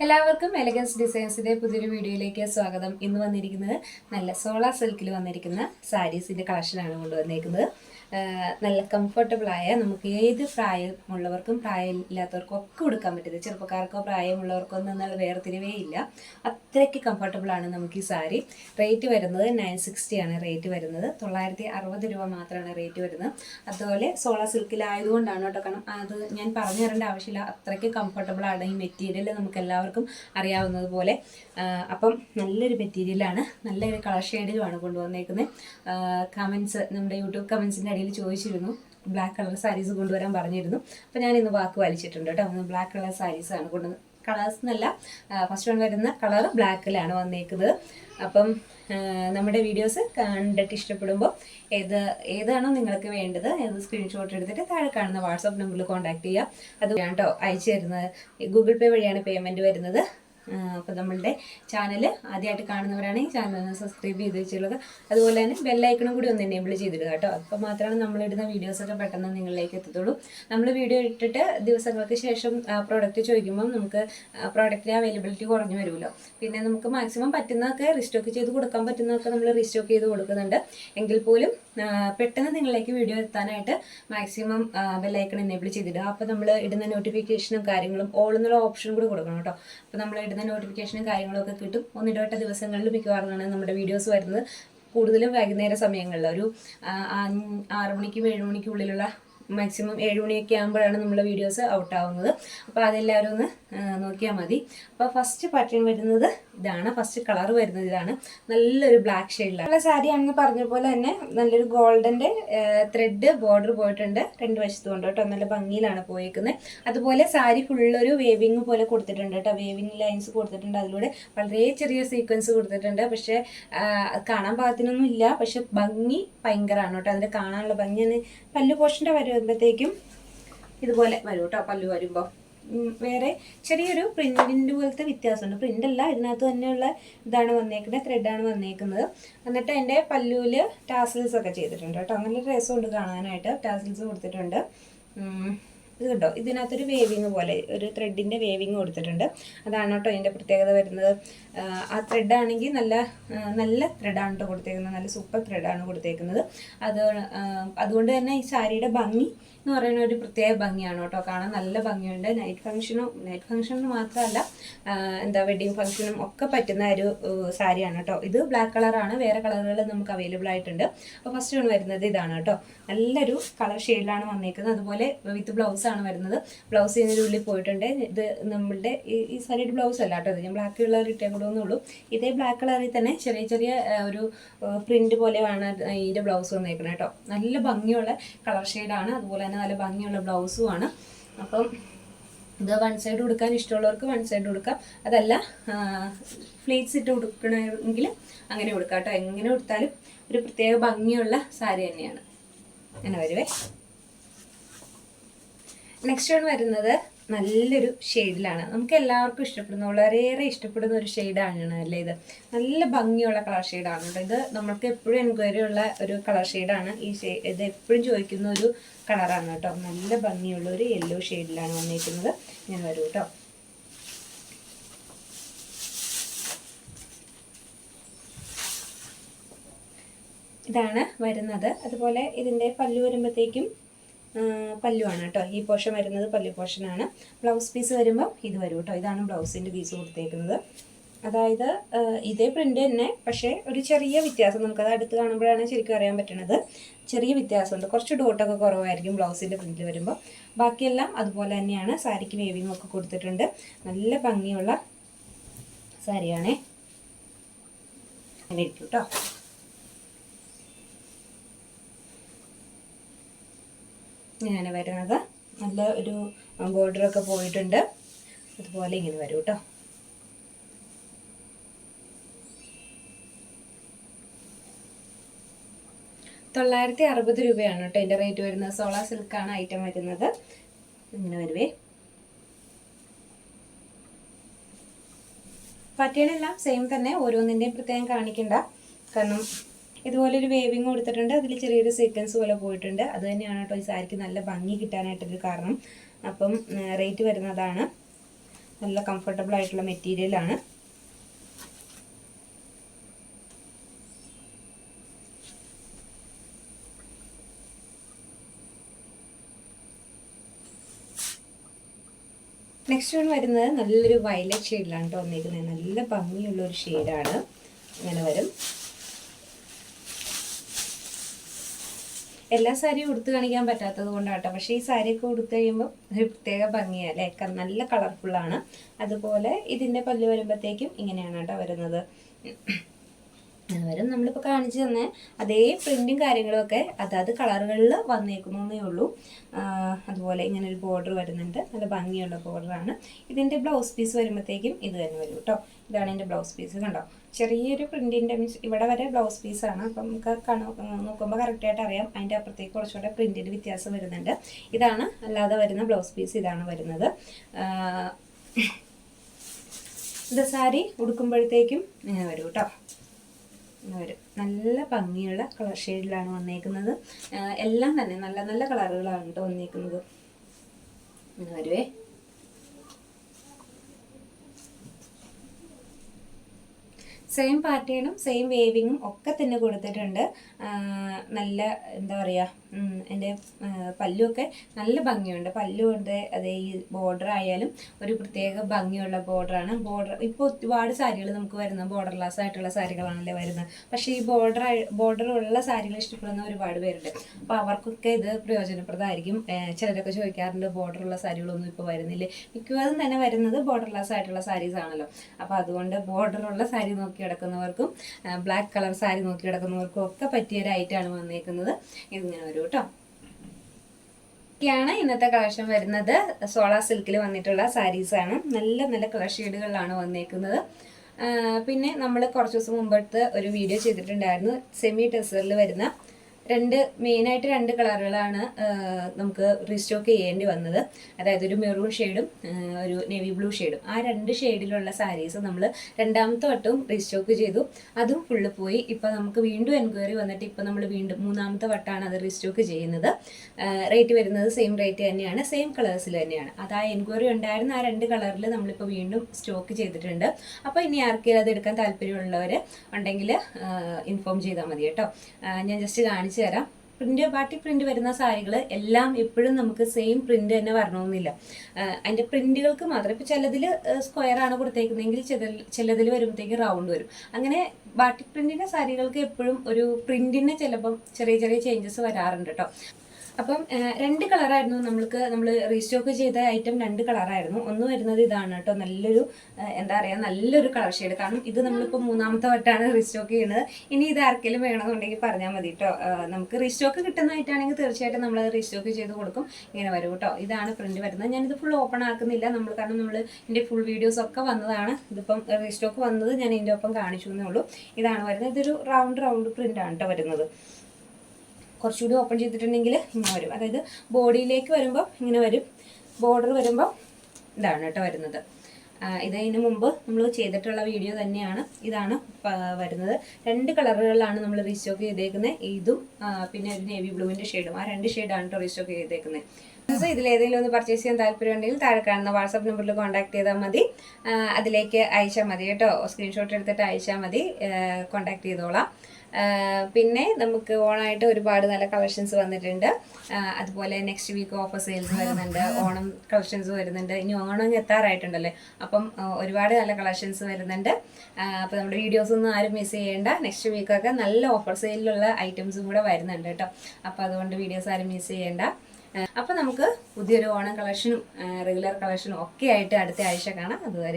എല്ലാവർക്കും എലഗൻസ് ഡിസൈൻസിന്റെ പുതിയൊരു വീഡിയോയിലേക്ക് സ്വാഗതം. ഇന്ന് വന്നിരിക്കുന്നത് നല്ല സോളാർ സിൽക്കിൽ വന്നിരിക്കുന്ന സാരീസിന്റെ കളക്ഷനാണ് കൊണ്ടുവന്നിരിക്കുന്നത് നല്ല കംഫർട്ടബിളായ നമുക്ക് ഏത് പ്രായമുള്ളവർക്കും പ്രായമില്ലാത്തവർക്കും ഒക്കെ കൊടുക്കാൻ പറ്റുന്നത്. ചെറുപ്പക്കാർക്കോ പ്രായമുള്ളവർക്കോ എന്നുള്ള വേർതിരിവേ ഇല്ല. അത്രയ്ക്ക് കംഫർട്ടബിളാണ് നമുക്ക് ഈ സാരി. റേറ്റ് വരുന്നത് നയൻ സിക്സ്റ്റി ആണ് റേറ്റ് വരുന്നത്. തൊള്ളായിരത്തി അറുപത് രൂപ മാത്രമാണ് റേറ്റ് വരുന്നത്. അതുപോലെ സോളാർ സിൽക്കിലായതുകൊണ്ടാണ് കേട്ടോ. കാരണം അത് ഞാൻ പറഞ്ഞു തരേണ്ട ആവശ്യമില്ല. അത്രയ്ക്ക് കംഫർട്ടബിളാണ് ഈ മെറ്റീരിയൽ നമുക്ക് എല്ലാവർക്കും അറിയാവുന്നത് പോലെ. അപ്പം നല്ലൊരു മെറ്റീരിയലാണ് നല്ലൊരു കളർ ഷെയ്ഡിലുമാണ് കൊണ്ടുവന്നേക്കുന്നത്. കമൻസ് നമ്മുടെ യൂട്യൂബ് കമൻസിന്റെ അടിയിൽ ചോദിച്ചിരുന്നു ബ്ലാക്ക് കളർ സാരീസ് കൊണ്ടുവരാൻ പറഞ്ഞിരുന്നു. അപ്പോൾ ഞാൻ ഇന്ന് വാക്ക് വലിച്ചിട്ടുണ്ട് കേട്ടോ. ബ്ലാക്ക് കളർ സാരീസ് ആണ് കൊണ്ടുവന്ന് കളേഴ്സ് എന്നല്ല ഫസ്റ്റ് വൺ വരുന്ന കളർ ബ്ലാക്കിലാണ് വന്നേക്കുന്നത്. അപ്പം നമ്മുടെ വീഡിയോസ് കണ്ടിട്ട് ഇഷ്ടപ്പെടുമ്പോൾ ഏത് ഏതാണോ നിങ്ങൾക്ക് വേണ്ടത് ഏത് സ്ക്രീൻഷോട്ട് എടുത്തിട്ട് താഴെ കാണുന്ന വാട്സാപ്പ് നമ്പറിൽ കോൺടാക്ട് ചെയ്യുക അത് കേട്ടോ അയച്ചു തരുന്നത്. ഗൂഗിൾ പേ വഴിയാണ് പേയ്മെന്റ് വരുന്നത്. അപ്പോൾ നമ്മളുടെ ചാനൽ ആദ്യമായിട്ട് കാണുന്നവരാണെങ്കിൽ ചാനൽ ഒന്ന് സബ്സ്ക്രൈബ് ചെയ്ത് വെച്ചുള്ളത് അതുപോലെ തന്നെ ബെല്ലൈക്കണും കൂടി ഒന്ന് എനേബിൾ ചെയ്തിടുക കേട്ടോ. അപ്പോൾ മാത്രമാണ് നമ്മളിടുന്ന വീഡിയോസൊക്കെ പെട്ടെന്ന് നിങ്ങളിലേക്ക് എത്തത്തുള്ളൂ. നമ്മൾ വീഡിയോ ഇട്ടിട്ട് ദിവസങ്ങൾക്ക് ശേഷം പ്രോഡക്റ്റ് ചോദിക്കുമ്പം നമുക്ക് പ്രോഡക്റ്റിന് അവൈലബിലിറ്റി കുറഞ്ഞു വരുമല്ലോ. പിന്നെ നമുക്ക് മാക്സിമം പറ്റുന്നതൊക്കെ റീസ്റ്റോക്ക് ചെയ്ത് കൊടുക്കാൻ പറ്റുന്നതൊക്കെ നമ്മൾ റീസ്റ്റോക്ക് ചെയ്ത് കൊടുക്കുന്നുണ്ട്. എങ്കിൽ പോലും പെട്ടെന്ന് നിങ്ങളിലേക്ക് വീഡിയോ എത്താനായിട്ട് മാക്സിമം ബെല്ലൈക്കൺ എനേബിൾ ചെയ്തിടുക. അപ്പോൾ നമ്മൾ ഇടുന്ന നോട്ടിഫിക്കേഷനും കാര്യങ്ങളും ഓൾ എന്നുള്ള ഓപ്ഷൻ കൂടി കൊടുക്കണം കേട്ടോ. അപ്പോൾ നമ്മൾ ഇടുന്ന നോട്ടിഫിക്കേഷനും കാര്യങ്ങളും ഒക്കെ കിട്ടും. ഒന്നിടവട്ട ദിവസങ്ങളിൽ മിക്കവാറുമാണ് നമ്മുടെ വീഡിയോസ് വരുന്നത്. കൂടുതലും വൈകുന്നേര സമയങ്ങളിൽ ഒരു ആറ് മണിക്കും ഏഴ് മണിക്കും ഉള്ളിലുള്ള മാക്സിമം ഏഴ് മണിയൊക്കെ ആകുമ്പോഴാണ് നമ്മളെ വീഡിയോസ് ഔട്ട് ആവുന്നത്. അപ്പോൾ അതെല്ലാവരും ഒന്ന് നോക്കിയാൽ മതി. അപ്പോൾ ഫസ്റ്റ് പാറ്റേൺ വരുന്നത് ഇതാണ്. ഫസ്റ്റ് കളർ വരുന്നത് ഇതാണ്. നല്ലൊരു ബ്ലാക്ക് ഷെയ്ഡിലാണ് നല്ല സാരി ആണെന്ന് പറഞ്ഞ പോലെ തന്നെ നല്ലൊരു ഗോൾഡന്റെ ത്രെഡ് ബോർഡർ പോയിട്ടുണ്ട്. രണ്ട് വശത്തും ഉണ്ട് കേട്ടോ. നല്ല ഭംഗിയിലാണ് പോയേക്കുന്നത് അതുപോലെ സാരി ഫുള്ളൊരു വേവിങ് പോലെ കൊടുത്തിട്ടുണ്ട് കേട്ടോ. വേവിങ് ലൈൻസ് കൊടുത്തിട്ടുണ്ട് അതിലൂടെ. വളരെ ചെറിയ സീക്വൻസ് കൊടുത്തിട്ടുണ്ട്. പക്ഷേ കാണാൻ പാകത്തിനൊന്നും ഇല്ല പക്ഷെ ഭംഗി ഭയങ്കരമാണ് കേട്ടോ. അതിന്റെ കാണാനുള്ള ഭംഗി തന്നെ. പല്ലു പോഷന്റെ വരുമ്പോഴത്തേക്കും ഇതുപോലെ വരും കേട്ടോ പല്ലു വരുമ്പോൾ വേറെ ചെറിയൊരു പ്രിന്റിന്റെ പോലത്തെ വ്യത്യാസമുണ്ട്. പ്രിന്റ് അല്ല ഇതിനകത്ത് തന്നെയുള്ള ഇതാണ് വന്നേക്കുന്നത് ത്രെഡാണ് വന്നേക്കുന്നത്. എന്നിട്ട് എന്റെ പല്ലുവിൽ ടാസിൽസ് ഒക്കെ ചെയ്തിട്ടുണ്ട് കേട്ടോ. നല്ല രസമുണ്ട് കാണാനായിട്ട് ടാസിൽസ് കൊടുത്തിട്ടുണ്ട്. ഇത് കണ്ടോ? ഇതിനകത്തൊരു വേവിങ് പോലെ ഒരു ത്രെഡിന്റെ വേവിങ് കൊടുത്തിട്ടുണ്ട്. അതാണ് കേട്ടോ ഇതിന്റെ പ്രത്യേകത വരുന്നത്. ആ, ത്രെഡ് ആണെങ്കിൽ നല്ല നല്ല ത്രെഡാണ് കേട്ടോ കൊടുത്തേക്കുന്നത്. നല്ല സൂപ്പർ ത്രെഡാണ് കൊടുത്തേക്കുന്നത്. അത് അതുകൊണ്ട് തന്നെ ഈ സാരിയുടെ ഭംഗി എന്ന് പറയുന്ന ഒരു പ്രത്യേക ഭംഗിയാണ് കേട്ടോ കാണാൻ. നല്ല ഭംഗിയുണ്ട്. നൈറ്റ് ഫംഗ്ഷനും നൈറ്റ് ഫംഗ്ഷനും മാത്രമല്ല എന്താ വെഡിങ് ഫംഗ്ഷനും ഒക്കെ പറ്റുന്ന ഒരു സാരിയാണ് കേട്ടോ ഇത് ബ്ലാക്ക് കളറാണ് വേറെ കളറുകൾ നമുക്ക് അവൈലബിൾ ആയിട്ടുണ്ട്. അപ്പോൾ ഫസ്റ്റ് വരുന്നത് ഇതാണ് കേട്ടോ നല്ലൊരു കളർ ഷെയ്ഡിലാണ് വന്നേക്കുന്നത്. അതുപോലെ വിത്ത് ബ്ലൗസ് ആണ് വരുന്നത്. ബ്ലൗസ് ഇതിന്റെ ഉള്ളിൽ പോയിട്ടുണ്ട്. ഇത് നമ്മളുടെ ഈ സൈഡ് ബ്ലൗസ് അല്ല കേട്ടോ ഇത്. ഞാൻ ബ്ലാക്ക് കളർ ഇട്ടേ കൊടുക്കുന്നുള്ളൂ. ഇതേ ബ്ലാക്ക് കളറിൽ തന്നെ ചെറിയ ചെറിയ ഒരു പ്രിന്റ് പോലെയാണ് ഇതിന്റെ ബ്ലൗസ് വന്നേക്കുന്നത് കേട്ടോ. നല്ല ഭംഗിയുള്ള കളർ ഷെയ്ഡാണ് അതുപോലെ തന്നെ നല്ല ഭംഗിയുള്ള ബ്ലൗസും ആണ്. അപ്പം ഇത് വൺ സൈഡ് കൊടുക്കാൻ ഇഷ്ടമുള്ളവർക്ക് വൺ സൈഡ് കൊടുക്കാം അതല്ല ഫ്ലീറ്റ്സ് ഇട്ട് കൊടുക്കണമെങ്കിൽ അങ്ങനെ കൊടുക്കാം കേട്ടോ. എങ്ങനെ കൊടുത്താലും ഒരു പ്രത്യേക ഭംഗിയുള്ള സാരി തന്നെയാണ്. അങ്ങനെ വരുവേ. നെക്സ്റ്റ് വൺ വരുന്നത് നല്ലൊരു ഷെയ്ഡിലാണ് നമുക്ക് എല്ലാവർക്കും ഇഷ്ടപ്പെടുന്ന വളരെയേറെ ഇഷ്ടപ്പെടുന്ന ഒരു ഷെയ്ഡാണ് അല്ലേ ഇത്? നല്ല ഭംഗിയുള്ള കളർ ഷെയ്ഡാണ് കേട്ടോ ഇത്. നമ്മൾക്ക് എപ്പോഴും എൻക്വയറി ഉള്ള ഒരു കളർ ഷെയ്ഡാണ് ഈ ഷെയ്ഡ് ഇത് എപ്പോഴും ചോദിക്കുന്ന ഒരു കളറാണ് കേട്ടോ നല്ല ഭംഗിയുള്ള ഒരു യെല്ലോ ഷെയ്ഡിലാണ് വന്നിരിക്കുന്നത്. ഞാൻ വരൂ കേട്ടോ ഇതാണ് വരുന്നത്. അതുപോലെ ഇതിന്റെ പല്ലു വരുമ്പോഴത്തേക്കും പല്ലുവാണ് കേട്ടോ. ഈ പോർഷൻ വരുന്നത് പല്ലു പോർഷനാണ് ബ്ലൗസ് പീസ് വരുമ്പോൾ ഇത് വരും കേട്ടോ. ഇതാണ് ബ്ലൗസിന്റെ പീസ് കൊടുത്തേക്കുന്നത്. അതായത് ഇതേ പ്രിന്റ് തന്നെ പക്ഷേ ഒരു ചെറിയ വ്യത്യാസം നമുക്കത് അടുത്ത് കാണുമ്പോഴാണ് ശരിക്കും അറിയാൻ പറ്റണത്. ചെറിയ വ്യത്യാസമുണ്ട്. കുറച്ച് ഡോട്ടൊക്കെ കുറവായിരിക്കും ബ്ലൗസിന്റെ പ്രിന്റ് വരുമ്പോൾ ബാക്കിയെല്ലാം അതുപോലെ തന്നെയാണ്. സാരിക്ക് വേവിങ് ഒക്കെ കൊടുത്തിട്ടുണ്ട്. നല്ല ഭംഗിയുള്ള സാരിയാണേ. അങ്ങനെ കേട്ടോ ഇങ്ങനെ വരുന്നത്. നല്ല ഒരു ബോർഡറൊക്കെ പോയിട്ടുണ്ട്. അതുപോലെ ഇങ്ങനെ വരും കേട്ടോ തൊള്ളായിരത്തി അറുപത് രൂപയാണ് കേട്ടോ എന്റെ റേറ്റ് വരുന്നത്. സോളാർ സിൽക്കാണ് ഐറ്റം വരുന്നത്. ഇങ്ങനെ വരുവേ. പറ്റിയാണെല്ലാം സെയിം തന്നെ. ഓരോന്നിന്റെയും പ്രത്യേകം കാണിക്കണ്ട. കാരണം ഇതുപോലെ ഒരു വേവിങ് കൊടുത്തിട്ടുണ്ട്. അതിൽ ചെറിയൊരു സീക്വൻസ് പോലെ പോയിട്ടുണ്ട്. അത് തന്നെയാണ് കേട്ടോ ഈ സാരിക്ക് നല്ല ഭംഗി കിട്ടാനായിട്ടൊരു കാരണം. അപ്പം റേറ്റ് വരുന്നതാണ്. നല്ല കംഫർട്ടബിൾ ആയിട്ടുള്ള മെറ്റീരിയലാണ് നെക്സ്റ്റ് വൺ വരുന്നത് നല്ലൊരു വയലറ്റ് ഷെയ്ഡിലാണ് കേട്ടോ വന്നിരിക്കുന്നത് നല്ല ഭംഗിയുള്ള ഒരു ഷെയ്ഡാണ് ഇങ്ങനെ വരും. എല്ലാ സാരിയും ഉടുത്ത് കാണിക്കാൻ പറ്റാത്തത് കൊണ്ടാട്ടോ. പക്ഷേ ഈ സാരിയൊക്കെ ഉടുത്ത് കഴിയുമ്പോൾ ഒരു പ്രത്യേക ഭംഗിയല്ലേ അല്ലേ? നല്ല കളർഫുള്ളാണ് അതുപോലെ ഇതിന്റെ പല്ല് വരുമ്പോഴത്തേക്കും ഇങ്ങനെയാണ് കേട്ടോ വരുന്നത്. അവരും വരും നമ്മളിപ്പോൾ കാണിച്ചു തന്നെ അതേ പ്രിന്റും കാര്യങ്ങളും ഒക്കെ അതാത് കളറുകളിൽ വന്നേക്കുന്നേ ഉള്ളൂ. അതുപോലെ ഇങ്ങനെ ഒരു ബോർഡർ വരുന്നുണ്ട്. നല്ല ഭംഗിയുള്ള ബോർഡറാണ്. ഇതിന്റെ ബ്ലൗസ് പീസ് വരുമ്പോഴത്തേക്കും ഇത് തന്നെ വരും കേട്ടോ ഇതാണ് എന്റെ ബ്ലൗസ് പീസ് കണ്ടോ? ചെറിയൊരു പ്രിന്റിന്റെ മീൻസ് ഇവിടെ വരെ ബ്ലൗസ് പീസാണ് അപ്പം നമുക്ക് കാണു നോക്കുമ്പോൾ കറക്റ്റായിട്ട് അറിയാം. അതിന്റെ അപ്പുറത്തേക്ക് കുറച്ചുകൂടെ പ്രിന്റിന്റെ വ്യത്യാസം വരുന്നുണ്ട്. ഇതാണ് അല്ലാതെ വരുന്ന ബ്ലൗസ് പീസ് ഇതാണ് വരുന്നത്. ഇത് സാരി ഉടുക്കുമ്പോഴത്തേക്കും ഇങ്ങനെ വരും കേട്ടോ. വരും. നല്ല ഭംഗിയുള്ള കളർ ഷെയ്ഡിലാണ് വന്നേക്കുന്നത്. എല്ലാം തന്നെ നല്ല നല്ല കളറുകളാണ് കേട്ടോ വന്നേക്കുന്നത്. വരുവേ. സെയിം പാറ്റേണും സെയിം വേവിങ്ങും ഒക്കെ തന്നെ കൊടുത്തിട്ടുണ്ട്. നല്ല എന്താ പറയുക എന്റെ പല്ലുമൊക്കെ നല്ല ഭംഗിയുണ്ട്. പല്ലുകൊണ്ട് അതേ ഈ ബോർഡർ ആയാലും ഒരു പ്രത്യേക ഭംഗിയുള്ള ബോർഡറാണ് ബോർഡർ ഇപ്പോൾ ഒരുപാട് സാരികൾ നമുക്ക് വരുന്ന ബോർഡർലെസ് ആയിട്ടുള്ള സാരികളാണല്ലേ വരുന്നത്. പക്ഷേ ഈ ബോർഡർ ബോർഡർ ഉള്ള സാരികൾ ഇഷ്ടപ്പെടുന്ന ഒരുപാട് പേരുണ്ട്. അപ്പോൾ അവർക്കൊക്കെ ഇത് പ്രയോജനപ്രദമായിരിക്കും. ചിലരൊക്കെ ചോദിക്കാറുണ്ട് ബോർഡറുള്ള സാരികളൊന്നും ഇപ്പോൾ വരുന്നില്ലേ? മിക്കവാറും തന്നെ വരുന്നത് ബോർഡർലെസ് ആയിട്ടുള്ള സാരീസ് ആണല്ലോ. അപ്പോൾ അതുകൊണ്ട് ബോർഡറുള്ള സാരി നോക്കി കിടക്കുന്നവർക്കും ബ്ലാക്ക് കളർ സാരി നോക്കി കിടക്കുന്നവർക്കും ഒക്കെ പറ്റിയ ഒരു ഐറ്റമാണ് വന്നേക്കുന്നത്. ഇതിങ്ങനെ വരും കേട്ടോ ഒക്കെയാണ് ഇന്നത്തെ കളക്ഷൻ വരുന്നത്. സോളാ സിൽക്കിൽ വന്നിട്ടുള്ള സാരീസ് ആണ്. നല്ല നല്ല കളർ ഷെയ്ഡുകളിലാണ് വന്നേക്കുന്നത്. പിന്നെ നമ്മൾ കുറച്ച് ദിവസം മുമ്പത്തെ ഒരു വീഡിയോ ചെയ്തിട്ടുണ്ടായിരുന്നു. സെമി ടെസറിൽ വരുന്ന രണ്ട് മെയിനായിട്ട് രണ്ട് കളറുകളാണ് നമുക്ക് റീസ്റ്റോക്ക് ചെയ്യേണ്ടി വന്നത്. അതായത് ഒരു മെറൂൺ ഷെയ്ഡും ഒരു നേവി ബ്ലൂ ഷെയ്ഡും ആ രണ്ട് ഷെയ്ഡിലുള്ള സാരീസ് നമ്മൾ രണ്ടാമത്തെ വട്ടവും റീസ്റ്റോക്ക് ചെയ്തു. അതും ഫുള്ള് പോയി. ഇപ്പം നമുക്ക് വീണ്ടും എൻക്വയറി വന്നിട്ട് ഇപ്പം നമ്മൾ വീണ്ടും മൂന്നാമത്തെ വട്ടമാണ് അത് റീസ്റ്റോക്ക് ചെയ്യുന്നത്. റേറ്റ് വരുന്നത് സെയിം റേറ്റ് തന്നെയാണ് സെയിം കളേഴ്സിൽ തന്നെയാണ്. അത് ആ എൻക്വയറി ഉണ്ടായിരുന്ന ആ രണ്ട് കളറിൽ നമ്മളിപ്പോൾ വീണ്ടും സ്റ്റോക്ക് ചെയ്തിട്ടുണ്ട്. അപ്പോൾ ഇനി ആർക്കെങ്കിലും അത് എടുക്കാൻ താല്പര്യമുള്ളവർ ഉണ്ടെങ്കിൽ ഇൻഫോം ചെയ്താൽ മതി കേട്ടോ. ഞാൻ ജസ്റ്റ് കാണിച്ചു തരാം. പ്രിന്റ് പാട്ടി പ്രിന്റ് വരുന്ന സാരികൾ എല്ലാം എപ്പോഴും നമുക്ക് സെയിം പ്രിന്റ് തന്നെ വരണമെന്നില്ല. അതിന്റെ പ്രിന്റുകൾക്ക് മാത്രം ഇപ്പൊ ചിലതിൽ സ്ക്വയർ ആണ് കൊടുത്തേക്കുന്നതെങ്കിൽ ചിലതിൽ വരുമ്പോഴത്തേക്ക് റൗണ്ട് വരും. അങ്ങനെ ബാട്ടി പ്രിന്റിന്റെ സാരികൾക്ക് എപ്പോഴും ഒരു പ്രിന്റിന് ചിലപ്പം ചെറിയ ചെറിയ ചേഞ്ചസ് വരാറുണ്ട് കേട്ടോ അപ്പം രണ്ട് കളറായിരുന്നു നമ്മൾക്ക് നമ്മൾ റീസ്റ്റോക്ക് ചെയ്ത ഐറ്റം രണ്ട് കളറായിരുന്നു. ഒന്ന് വരുന്നത് ഇതാണ് കേട്ടോ. നല്ലൊരു എന്താ പറയുക നല്ലൊരു കളർ ഷെയ്ഡ്. കാരണം ഇത് നമ്മളിപ്പോൾ മൂന്നാമത്തെ വട്ടാണ് റീസ്റ്റോക്ക് ചെയ്യുന്നത്. ഇനി ഇത് ആർക്കെങ്കിലും വേണമെന്നുണ്ടെങ്കിൽ പറഞ്ഞാൽ മതി കേട്ടോ. നമുക്ക് റീസ്റ്റോക്ക് കിട്ടുന്നതായിട്ടാണെങ്കിൽ തീർച്ചയായിട്ടും നമ്മൾ റീസ്റ്റോക്ക് ചെയ്ത് കൊടുക്കും. ഇങ്ങനെ വരും കേട്ടോ. ഇതാണ് പ്രിന്റ് വരുന്നത്. ഞാനിത് ഫുൾ ഓപ്പൺ ആക്കുന്നില്ല. നമ്മൾ കാരണം നമ്മൾ ഇതിന്റെ ഫുൾ വീഡിയോസ് ഒക്കെ വന്നതാണ്. ഇതിപ്പം റീസ്റ്റോക്ക് വന്നത് ഞാൻ ഇതിന്റെ ഒപ്പം കാണിച്ചു എന്നേ ഉള്ളൂ. ഇതാണ് വരുന്നത്. ഇതൊരു റൗണ്ട് റൗണ്ട് പ്രിന്റ് ആണ് കേട്ടോ വരുന്നത്. കുറച്ചുകൂടി ഓപ്പൺ ചെയ്തിട്ടുണ്ടെങ്കിൽ ഇങ്ങനെ വരും. അതായത് ബോഡിയിലേക്ക് വരുമ്പോൾ ഇങ്ങനെ വരും. ബോർഡർ വരുമ്പോൾ ഇതാണ് കേട്ടോ വരുന്നത്. ഇതിന് മുമ്പ് നമ്മൾ ചെയ്തിട്ടുള്ള വീഡിയോ തന്നെയാണ്. ഇതാണ് വരുന്നത്. രണ്ട് കളറുകളിലാണ് നമ്മൾ റീസ്റ്റോക്ക് ചെയ്തേക്കുന്നത് ഇതും പിന്നെ ഒരു നേവി ബ്ലൂവിന്റെ ഷെയ്ഡും ആ രണ്ട് ഷെയ്ഡാണ് കേട്ടോ റീസ്റ്റോക്ക് ചെയ്തേക്കുന്നത് ഇതിൽ ഏതെങ്കിലും ഒന്ന് പർച്ചേസ് ചെയ്യാൻ താല്പര്യമുണ്ടെങ്കിൽ താഴെ കാണുന്ന വാട്സാപ്പ് നമ്പറിൽ കോൺടാക്ട് ചെയ്താൽ മതി. അതിലേക്ക് അയച്ചാൽ മതി കേട്ടോ. സ്ക്രീൻഷോട്ട് എടുത്തിട്ട് അയച്ചാൽ മതി. കോൺടാക്ട് ചെയ്തോളാം. പിന്നെ നമുക്ക് ഓണമായിട്ട് ഒരുപാട് നല്ല കളക്ഷൻസ് വന്നിട്ടുണ്ട്. അതുപോലെ നെക്സ്റ്റ് വീക്ക് ഓഫർ സെയിൽസ് വരുന്നുണ്ട്. ഓണം കളക്ഷൻസ് വരുന്നുണ്ട്. ഇനി ഓണം എത്താറായിട്ടുണ്ടല്ലേ? അപ്പം ഒരുപാട് നല്ല കളക്ഷൻസ് വരുന്നുണ്ട്. അപ്പോൾ നമ്മുടെ വീഡിയോസ് ഒന്നും ആരും മിസ് ചെയ്യേണ്ട. നെക്സ്റ്റ് വീക്കൊക്കെ നല്ല ഓഫർ സെയിലുള്ള ഐറ്റംസും കൂടെ വരുന്നുണ്ട് കേട്ടോ. അപ്പോൾ അതുകൊണ്ട് വീഡിയോസ് ആരും മിസ് ചെയ്യേണ്ട. അപ്പോൾ നമുക്ക് പുതിയൊരു ഓണം കളക്ഷനും റെഗുലർ കളക്ഷനും ഒക്കെ ആയിട്ട് അടുത്ത ആഴ്ച കാണാം. അതുവരെ